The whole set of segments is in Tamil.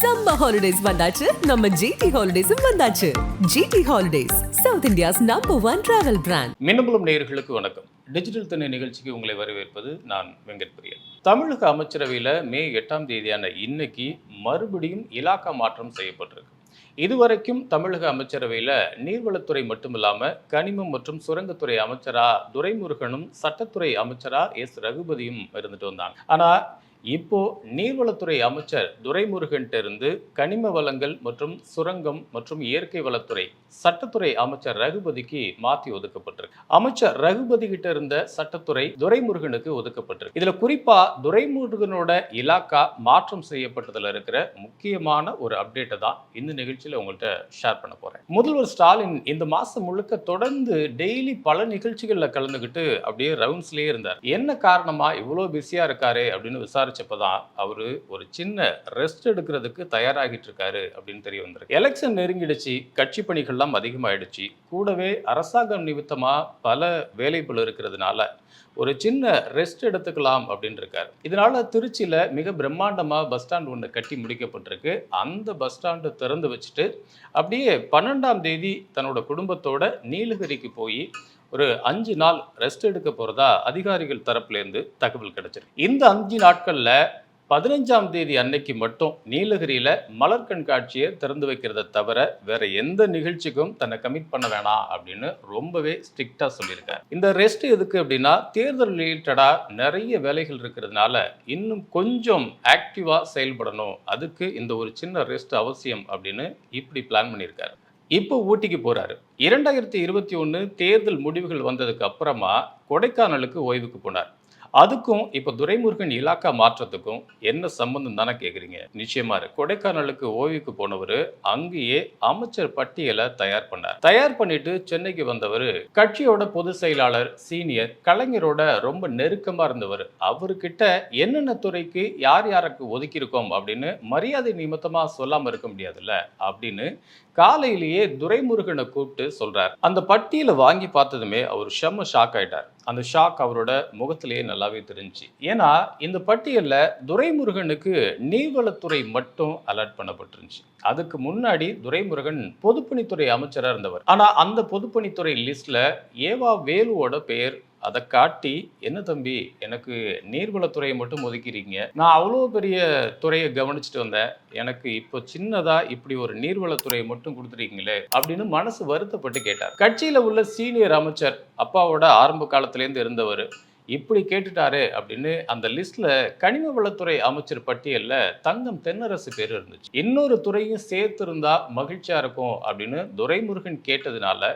சம்மர் ஹாலிடேஸ் வந்தாச்சு. நம்ம ஜிடி ஹாலிடேஸும் வந்தாச்சு. GT holidays South India's number one travel brand Minnambalam நேயர்களுக்கு வணக்கம். டிஜிட்டல் திணை நிகழ்ச்சிக்கு உங்களை வரவேற்பது நான் வெங்கட் பிரியன். தமிழக அமைச்சரவையில் மே எட்டாம் தேதியான இன்னைக்கு மறுபடியும் இலாக்கா மாற்றம் செய்யப்பட்டிருக்கு. இதுவரைக்கும் தமிழக அமைச்சரவையில் நீர்வளத்துறை மட்டுமில்லாமல் கனிமம் மற்றும் சுரங்கத்துறை அமைச்சரா துரைமுருகனும் சட்டத்துறை அமைச்சரா எஸ் ரகுபதியும் இருந்துட்டு வந்தாங்க. ஆனால் இப்போ நீர்வளத்துறை அமைச்சர் துரைமுருகன்ட்ட இருந்து கனிம வளங்கள் மற்றும் சுரங்கம் மற்றும் இயற்கை வளத்துறை சட்டத்துறை அமைச்சர் ரகுபதிக்கு மாற்றி ஒதுக்கப்பட்டிருக்கு. அமைச்சர் ரகுபதி கிட்ட இருந்த சட்டத்துறை துரைமுருகனுக்கு ஒதுக்கப்பட்டிருக்கு. இதுல குறிப்பா துரைமுருகனோட இலாக்கா மாற்றம் செய்யப்பட்டதுல இருக்கிற முக்கியமான ஒரு அப்டேட்டை தான் இந்த நிகழ்ச்சியில உங்கள்கிட்ட ஷேர் பண்ண போறேன். முதல்வர் ஸ்டாலின் இந்த மாசம் முழுக்க தொடர்ந்து டெய்லி பல நிகழ்ச்சிகள்ல கலந்துக்கிட்டு அப்படியே ரவுண்ட்ஸ்லயே இருந்தார். என்ன காரணமா இவ்வளோ பிஸியா இருக்காரு அப்படின்னு தான் அவர் ஒரு சின்ன ரெஸ்ட் எடுக்கிறதுக்கு தயாராகிட்டு இருக்காரு அப்படின்னு தெரிய வந்திருக்கு. எலெக்ஷன் நெருங்கிடுச்சு கட்சி பணிகள்லாம் அதிகமாயிடுச்சு. கூடவே அரசாங்கம் நிமித்தமாக பல வேலைகள் இருக்கிறதுனால ஒரு சின்ன ரெஸ்ட் எடுத்துக்கலாம் அப்படின்னு இருக்காரு இதனால திருச்சியில் மிக பிரம்மாண்டமாக பஸ் ஸ்டாண்ட் ஒன்று கட்டி முடிக்கப்பட்டிருக்கு. அந்த பஸ் ஸ்டாண்டை திறந்து வச்சுட்டு அப்படியே பன்னெண்டாம் தேதி தன்னோட குடும்பத்தோட நீலகிரிக்கு போய் ஒரு அஞ்சு நாள் ரெஸ்ட் எடுக்க போறதா அதிகாரிகள் தரப்புலேருந்து தகவல் கிடைச்சிருக்கு. இந்த அஞ்சு நாட்கள்ல பதினஞ்சாம் தேதி அன்னைக்கு மட்டும் நீலகிரியில மலர் கண்காட்சியை திறந்து வைக்கிறத தவிர வேற எந்த நிகழ்ச்சிக்கும் தன்னை கமிட் பண்ண வேணாம் அப்படின்னு ரொம்பவே ஸ்ட்ரிக்டா சொல்லியிருக்காரு. இந்த ரெஸ்ட் எதுக்கு அப்படின்னா தேர்தல் ரிலேட்டடா நிறைய வேலைகள் இருக்கிறதுனால இன்னும் கொஞ்சம் ஆக்டிவா செயல்படணும். அதுக்கு இந்த ஒரு சின்ன ரெஸ்ட் அவசியம் அப்படின்னு இப்படி பிளான் பண்ணியிருக்காரு. இப்போ ஊட்டிக்கு போறாரு. இரண்டாயிரத்தி இருபத்தி ஒன்று தேர்தல் முடிவுகள் வந்ததுக்கு அப்புறமா கொடைக்கானலுக்கு ஓய்வுக்கு போனார். அதுக்கும் இப்போ துரைமுருகன் இலாக்கா மாற்றத்துக்கும் என்ன சம்பந்தம் தானே கேட்குறீங்க நிச்சயமா இருக்கு. கொடைக்கானலுக்கு ஓய்வுக்கு போனவர் அங்கேயே அமைச்சர் பட்டியலை தயார் பண்ணார். தயார் பண்ணிட்டு சென்னைக்கு வந்தவர் கட்சியோட பொதுச் செயலாளர் சீனியர் கலைஞரோட ரொம்ப நெருக்கமா இருந்தவர். அவர்கிட்ட என்னென்ன துறைக்கு யார் யாருக்கு ஒதுக்கியிருக்கோம் அப்படின்னு மரியாதை நிமித்தமா சொல்லாம இருக்க முடியாதுல்ல அப்படின்னு காலையிலேயே துரைமுருகனை கூப்பிட்டு சொல்றார். அந்த பட்டியலை வாங்கி பார்த்ததுமே அவர் செம்ம ஷாக் ஆயிட்டார். அந்த ஷாக் அவரோட முகத்திலேயே நல்லாவே தெரிஞ்சுச்சு ஏன்னா இந்த பட்டியலில் துரைமுருகனுக்கு நீர்வளத்துறை மட்டும் அலர்ட் பண்ணப்பட்டிருந்துச்சு. அதுக்கு முன்னாடி துரைமுருகன் பொதுப்பணித்துறை அமைச்சராக இருந்தவர். ஆனால் அந்த பொதுப்பணித்துறை லிஸ்ட்ல ஏவா வேலுவோட பெயர் அதை காட்டி என்ன தம்பி எனக்கு நீர்வளத்துறையை மட்டும் ஒதுக்கிறீங்க நான் அவ்வளோ பெரிய துறையை கவனிச்சுட்டு வந்தேன். எனக்கு இப்போ சின்னதா இப்படி ஒரு நீர்வளத்துறையை மட்டும் கொடுத்துருக்கீங்களே அப்படின்னு மனசு வருத்தப்பட்டு கேட்டார். கட்சியில் உள்ள சீனியர் அமைச்சர் அப்பாவோட ஆரம்ப காலத்திலேருந்து இருந்தவர் இப்படி கேட்டுட்டாரு அப்படின்னு அந்த லிஸ்ட்ல கனிம வளத்துறை அமைச்சர் பட்டியல்ல தங்கம் தென்னரசு பேர் இருந்துச்சு. இன்னொரு துறையும் சேர்த்து இருந்தா மகிழ்ச்சியா இருக்கும் அப்படின்னு துரைமுருகன் கேட்டதுனால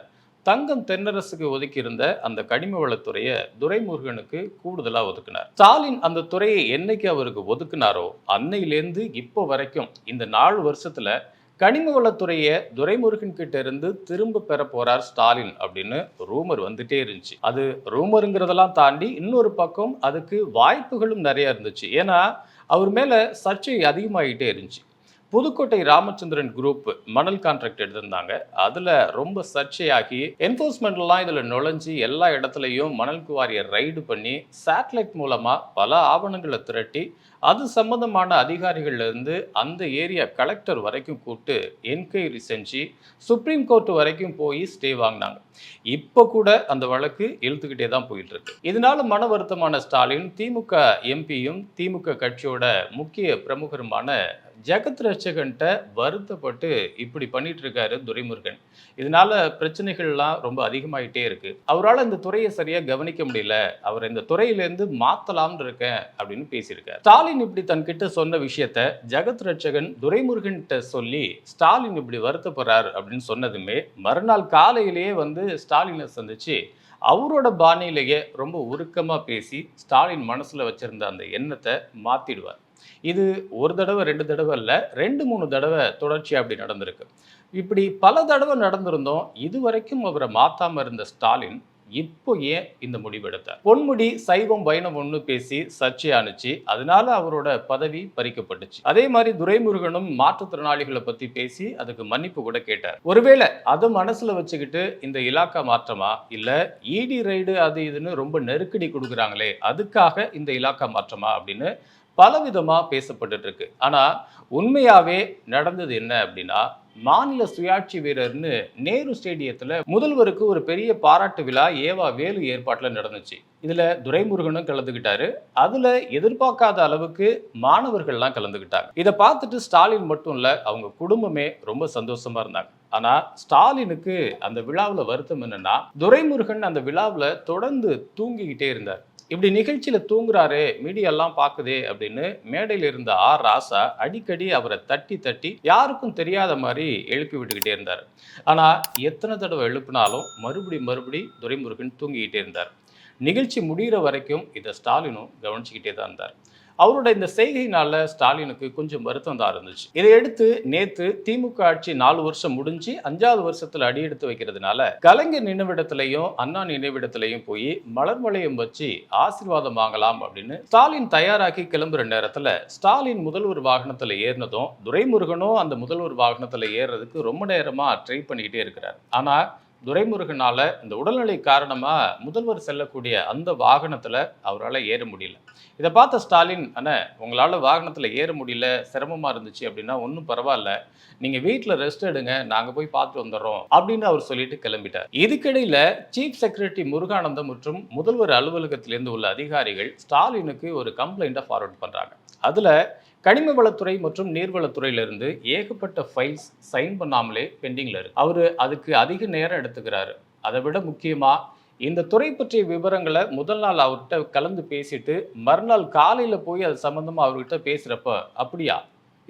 தங்கம் தென்னரசுக்கு ஒதுக்கியிருந்த அந்த கனிம வளத்துறையை துரைமுருகனுக்கு கூடுதலாக ஒதுக்கினார். ஸ்டாலின் அந்த துறையை என்னைக்கு அவருக்கு ஒதுக்குனாரோ அன்னையிலேருந்து இப்போ வரைக்கும் இந்த நாலு வருஷத்தில் கனிம வளத்துறையை துரைமுருகன் கிட்ட இருந்து திரும்ப பெற போறார் ஸ்டாலின் அப்படின்னு ரூமர் வந்துட்டே இருந்துச்சு. அது ரூமருங்கிறதெல்லாம் தாண்டி இன்னொரு பக்கம் அதுக்கு வாய்ப்புகளும் நிறைய இருந்துச்சு. ஏன்னா அவர் மேல சர்ச்சை அதிகமாகிட்டே இருந்துச்சு. புதுக்கோட்டை ராமச்சந்திரன் குரூப் மணல் கான்ட்ராக்ட் எடுத்திருந்தாங்க. அதில் ரொம்ப சர்ச்சையாகி என்ஃபோர்ஸ்மெண்ட்லாம் இதில் நுழைஞ்சு எல்லா இடத்துலையும் மணல் குவாரியை ரைடு பண்ணி சேட்டலைட் மூலமாக பல ஆவணங்களை திரட்டி அது சம்பந்தமான அதிகாரிகள்லேருந்து அந்த ஏரியா கலெக்டர் வரைக்கும் கூப்பிட்டு என்கொயரி செஞ்சு சுப்ரீம் கோர்ட் வரைக்கும் போய் ஸ்டே வாங்கினாங்க. இப்போ கூட அந்த வழக்கு இழுத்துக்கிட்டே தான் போயிட்டு இருக்கு. இதனால மன வருத்தமான ஸ்டாலின் திமுக எம்பியும் திமுக கட்சியோட முக்கிய பிரமுகருமான ஜெகத் ரட்சகன்ட்ட வருத்தப்பட்டு இப்படி பண்ணிட்டு இருக்காரு துரைமுருகன். இதனால பிரச்சனைகள்லாம் ரொம்ப அதிகமாயிட்டே இருக்கு. அவரால் இந்த துறையை சரியா கவனிக்க முடியல. அவர் இந்த துறையிலேருந்து மாத்தலாம்னு இருக்கேன் அப்படின்னு பேசியிருக்காரு. ஸ்டாலின் இப்படி தன்கிட்ட சொன்ன விஷயத்த ஜெகத் ரட்சகன் துரைமுருகன்கிட்ட சொல்லி ஸ்டாலின் இப்படி வருத்தப்படுறார் அப்படின்னு சொன்னதுமே மறுநாள் காலையிலேயே வந்து ஸ்டாலினை சந்திச்சு அவரோட பாணியிலேயே ரொம்ப உருக்கமாக பேசி ஸ்டாலின் மனசில் வச்சிருந்த அந்த எண்ணத்தை மாற்றிடுவார் இது ஒரு தடவை ரெண்டு தடவை இல்லை ரெண்டு மூணு தடவை தொடர்ச்சியாக அப்படி நடந்திருக்கு. இப்படி பல தடவை நடந்திருந்தோம். இது வரைக்கும் அவரை மாத்தாம இருந்த ஸ்டாலின் இப்போ ஏன் இந்த முடிவெடுத்தார் பொன்முடி சைவம் வைணவம்னு பேசி சர்ச்சையானுச்சு அதனால அவரோட பதவி பறிக்கப்பட்டுச்சு. அதே மாதிரி துரைமுருகனும் மாற்றுத்திறனாளிகளை பத்தி பேசி அதுக்கு மன்னிப்பு கூட கேட்டார். ஒருவேளை அதை மனசுல வச்சுக்கிட்டு இந்த இலாக்கா மாற்றமா? இல்ல இடி ரைடு அது இதுன்னு ரொம்ப நெருக்கடி கொடுக்குறாங்களே அதுக்காக இந்த இலாக்கா மாற்றமா? அப்படின்னு பலவிதமாக பேசப்பட்டுட்டு இருக்கு ஆனால் உண்மையாகவே நடந்தது என்ன அப்படின்னா மாநில சுயாட்சி வீரர்னு நேரு ஸ்டேடியத்தில் முதல்வருக்கு ஒரு பெரிய பாராட்டு விழா ஏவா வேலு ஏற்பாட்டில் நடந்துச்சு. இதில் துரைமுருகனும் கலந்துக்கிட்டாரு அதில் எதிர்பார்க்காத அளவுக்கு மாணவர்கள்லாம் கலந்துக்கிட்டாங்க இதை பார்த்துட்டு ஸ்டாலின் மட்டும் இல்லை அவங்க குடும்பமே ரொம்ப சந்தோஷமா இருந்தாங்க. ஆனால் ஸ்டாலினுக்கு அந்த விழாவில் வருத்தம் என்னன்னா துரைமுருகன் அந்த விழாவில் தொடர்ந்து தூங்கிக்கிட்டே இருந்தார். இப்படி நிகழ்ச்சியில் தூங்குறாரு மீடியெல்லாம் பார்க்குதே அப்படின்னு மேடையில் இருந்த ஆர் ராசா அடிக்கடி அவரை தட்டி தட்டி யாருக்கும் தெரியாத மாதிரி எழுப்பி விட்டுக்கிட்டே இருந்தார். ஆனால் எத்தனை தடவை எழுப்பினாலும் மறுபடி மறுபடி துரைமுருகன் தூங்கிக்கிட்டே இருந்தார். நிகழ்ச்சி முடிகிற வரைக்கும் இதை ஸ்டாலினும் கவனிச்சுக்கிட்டே தான் இருந்தார். அவரோட இந்த செய்கையினால ஸ்டாலினுக்கு கொஞ்சம் வருத்தம் தான் இருந்துச்சு. இதை எடுத்து நேத்து திமுக ஆட்சி நாலு வருஷம் முடிஞ்சு அஞ்சாவது வருஷத்துல அடி எடுத்து வைக்கிறதுனால கலைஞர் நினைவிடத்திலையும் அண்ணா நினைவிடத்திலையும் போய் மலர் வளையம் வச்சு ஆசீர்வாதம் வாங்கலாம் அப்படின்னு ஸ்டாலின் தயாராக்கி கிளம்புற நேரத்துல ஸ்டாலின் முதல்வர் வாகனத்துல ஏறினதும் துரைமுருகனும் அந்த முதல்வர் வாகனத்துல ஏறுறதுக்கு ரொம்ப நேரமா ட்ரை பண்ணிக்கிட்டே இருக்கிறார். ஆனா துரைமுருகனால இந்த உடல்நிலை காரணமாக முதல்வர் செல்லக்கூடிய அந்த வாகனத்தில் அவரால் ஏற முடியல. இதை பார்த்த ஸ்டாலின் அண்ணே உங்களால் வாகனத்தில் ஏற முடியல சிரமமாக இருந்துச்சு அப்படின்னா ஒன்றும் பரவாயில்ல. நீங்கள் வீட்டில் ரெஸ்ட் எடுங்க நாங்கள் போய் பார்த்துட்டு வந்துடுறோம் அப்படின்னு அவர் சொல்லிட்டு கிளம்பிட்டார். இதுக்கிடையில் சீஃப் செக்ரட்டரி முருகானந்தம் மற்றும் முதல்வர் அலுவலகத்திலேருந்து உள்ள அதிகாரிகள் ஸ்டாலினுக்கு ஒரு கம்ப்ளைண்ட்டை ஃபார்வர்ட் பண்ணுறாங்க அதில் கனிம வளத்துறை மற்றும் நீர்வளத்துறையிலிருந்து ஏகப்பட்ட ஃபைல்ஸ் சைன் பண்ணாமலே பெண்டிங்கில் இருக்கு. அவர் அதுக்கு அதிக நேரம் எடுத்துக்கிறாரு. அதை விட முக்கியமாக இந்த துறை பற்றிய விவரங்களை முதல் நாள் அவர்கிட்ட கலந்து பேசிட்டு மறுநாள் காலையில் போய் அது சம்மந்தமாக அவர்கிட்ட பேசுகிறப்ப அப்படியா?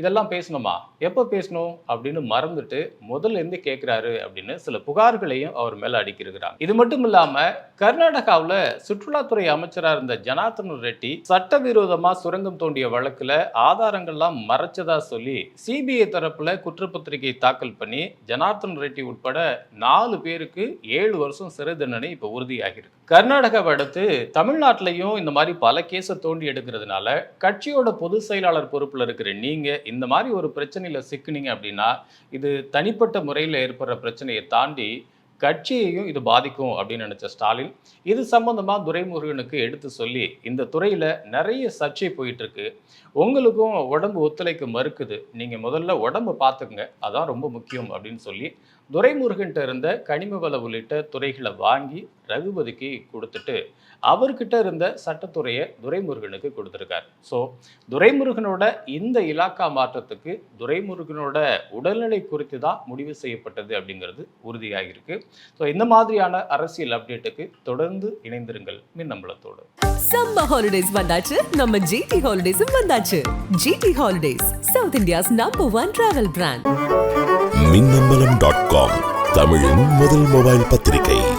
இதெல்லாம் பேசணுமா? எப்போ பேசணும்? அப்படின்னு மறந்துட்டு முதல்ல இருந்து கேட்குறாரு அப்படின்னு சில புகார்களையும் அவர் மேலே அடிக்கிறாங்க இது மட்டும் இல்லாமல் கர்நாடகாவில் சுற்றுலாத்துறை அமைச்சராக இருந்த ஜனார்த்தன ரெட்டி சட்டவிரோதமாக சுரங்கம் தோண்டிய வழக்கில் ஆதாரங்கள்லாம் மறைச்சதா சொல்லி சிபிஐ தரப்புல குற்றப்பத்திரிகை தாக்கல் பண்ணி ஜனார்த்தன் ரெட்டி உட்பட நாலு பேருக்கு ஏழு வருஷம் சிறை தண்டனை இப்போ உறுதியாகிருக்கு. கர்நாடகாவை அடுத்து தமிழ்நாட்டிலையும் இந்த மாதிரி பல கேஸை தோண்டி எடுக்கிறதுனால கட்சியோட பொதுச் செயலாளர் பொறுப்பில் இருக்கிற நீங்க இந்த மாதிரி ஒரு பிரச்சனையில் சிக்கினீங்க அப்படின்னா இது தனிப்பட்ட முறையில் ஏற்படுற பிரச்சனையை தாண்டி கட்சியையும் இது பாதிக்கும் அப்படின்னு நினச்ச ஸ்டாலின் இது சம்பந்தமாக துரைமுருகனுக்கு எடுத்து சொல்லி இந்த துறையில் நிறைய சர்ச்சை போயிட்டுருக்கு. உங்களுக்கும் உடம்பு ஒத்துழைக்க மறுக்குது. நீங்கள் முதல்ல உடம்பு பார்த்துக்குங்க. அதான் ரொம்ப முக்கியம் அப்படின்னு சொல்லி துரைமுருகன்கிட்ட இருந்த கனிம வள உள்ளிட்ட துறைகளை வாங்கி ரகுபதிக்கு கொடுத்துட்டு அவர்கிட்ட இருந்த சட்டத்துறையை துரைமுருகனுக்கு கொடுத்துருக்காரு. ஸோ துரைமுருகனோட இந்த இலாக்கா மாற்றத்துக்கு துரைமுருகனோட உடல்நிலை குறித்து தான் முடிவு செய்யப்பட்டது அப்படிங்கிறது உறுதியாகிருக்கு ஸோ இந்த மாதிரியான அரசியல் அப்டேட்டுக்கு தொடர்ந்து இணைந்திருங்கள். மின்னம்பலத்தோடு சம்ம ஹாலிடேஸ் வந்தாச்சு. நம்ம ஜிடி ஹாலிடேஸும் வந்தாச்சு. GT holidays South India's number one travel brand Minnambalam dot com. தமிழின் முதல் மொபைல் பத்திரிகை.